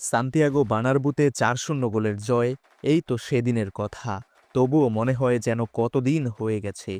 Santiago বানারবুতে চার শূন্য গোলের জয়, এই তো সেদিনের কথা। তবুও মনে হয় যেন কতদিন হয়ে গেছে।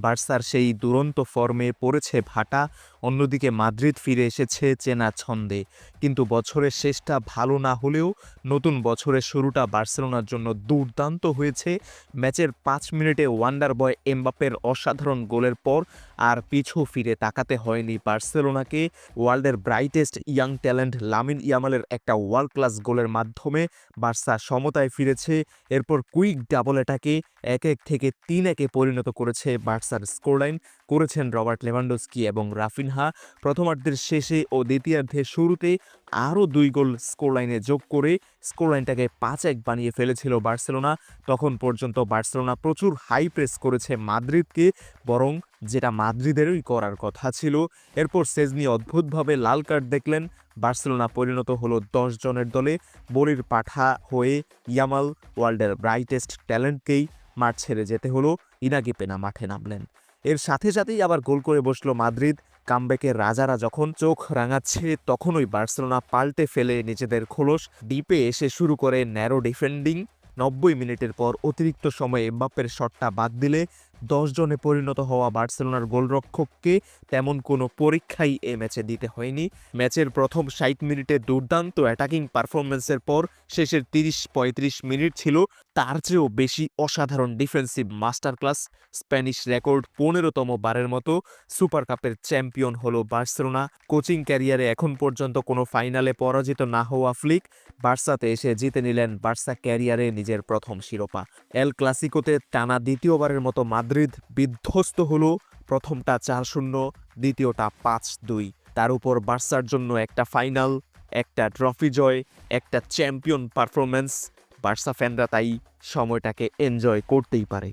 বার্সার সেই দুরন্ত ফর্মে পড়েছে ভাটা, অন্যদিকে মাদ্রিদ ফিরে এসেছে চেনা ছন্দে। কিন্তু বছরের শেষটা ভালো না হলেও নতুন বছরের শুরুটা বার্সেলোনার জন্য দুর্দান্ত হয়েছে। ম্যাচের পাঁচ মিনিটে ওয়ান্ডার বয় এমবাপের অসাধারণ গোলের পর আর পিছু ফিরে তাকাতে হয়নি বার্সেলোনাকে। ওয়ার্ল্ডের ব্রাইটেস্ট ইয়াং ট্যালেন্ট লামিন ইয়ামালের একটা ওয়ার্ল্ড ক্লাস গোলের মাধ্যমে বার্সা সমতায় ফিরেছে। এরপর কুইক ডাবল অ্যাটাকে এক এক থেকে তিন একে পরিণত করেছে বার্সার স্কোরলাইন করেছেন রবার্ট লেভানডোস্কি এবং রাফিনহা। প্রথমার্ধের শেষে ও দ্বিতীয়ার্ধের শুরুতে আরও দুই গোল স্কোরলাইনে যোগ করে স্কোরলাইনটাকে পাঁচ এক বানিয়ে ফেলেছিল বার্সেলোনা। তখন পর্যন্ত বার্সেলোনা প্রচুর হাই প্রেস করেছে মাদ্রিদকে, বরং যেটা মাদ্রিদেরই করার কথা ছিল। এরপর সেজনি অদ্ভুতভাবে লাল কার্ড দেখলেন। বার্সেলোনা পরিণত হলো দশ জনের দলে। বলির পাঠা হয়ে ইয়ামাল ওয়ার্ল্ডের ব্রাইটেস্ট ট্যালেন্টকেই মাঠ ছেড়ে যেতে হলো। ইনাগি পেনা মাঠে নামলেন। এর সাথে সাথেই আবার গোল করে বসল মাদ্রিদ। কামব্যাকের রাজারা যখন চোখ রাঙাচ্ছে, তখনই বার্সেলোনা পাল্টে ফেলে নিজেদের খোলস। ডিপে এসে শুরু করে ন্যারো ডিফেন্ডিং। নব্বই মিনিটের পর অতিরিক্ত সময়ে এমবাপ্পের শটটা বাদ দিলে জনে পরিণত হওয়া বার্সেলোনার গোলরক্ষককে তেমন কোনো পরীক্ষাই এ ম্যাচে দিতে হয়নি। ম্যাচের প্রথম ষাট মিনিটে দুর্দান্ত অ্যাটাকিং পারফরমেন্সের পর শেষের তিরিশ পঁয়ত্রিশ মিনিট ছিল তার চেয়েও বেশি অসাধারণ defensive master class Spanish record পনেরোতম বারের মতো সুপার কাপের চ্যাম্পিয়ন হলো বার্সেলোনা। কোচিং ক্যারিয়ারে এখন পর্যন্ত কোনো ফাইনালে পরাজিত না হওয়া ফ্লিক বার্সাতে এসে জিতে নিলেন বার্সা ক্যারিয়ারে নিজের প্রথম শিরোপা। এল ক্লাসিকোতে টানা দ্বিতীয়বারের মতো মাদ্রিদ বিধ্বস্ত হল। প্রথমটা চার শূন্য, দ্বিতীয়টা পাঁচ দুই। তার উপর বার্সার জন্য একটা ফাইনাল, একটা ট্রফি জয়, একটা চ্যাম্পিয়ন পারফরম্যান্স। বার্সা ফ্যানরা তাই সময়টাকে এনজয় করতেই পারে।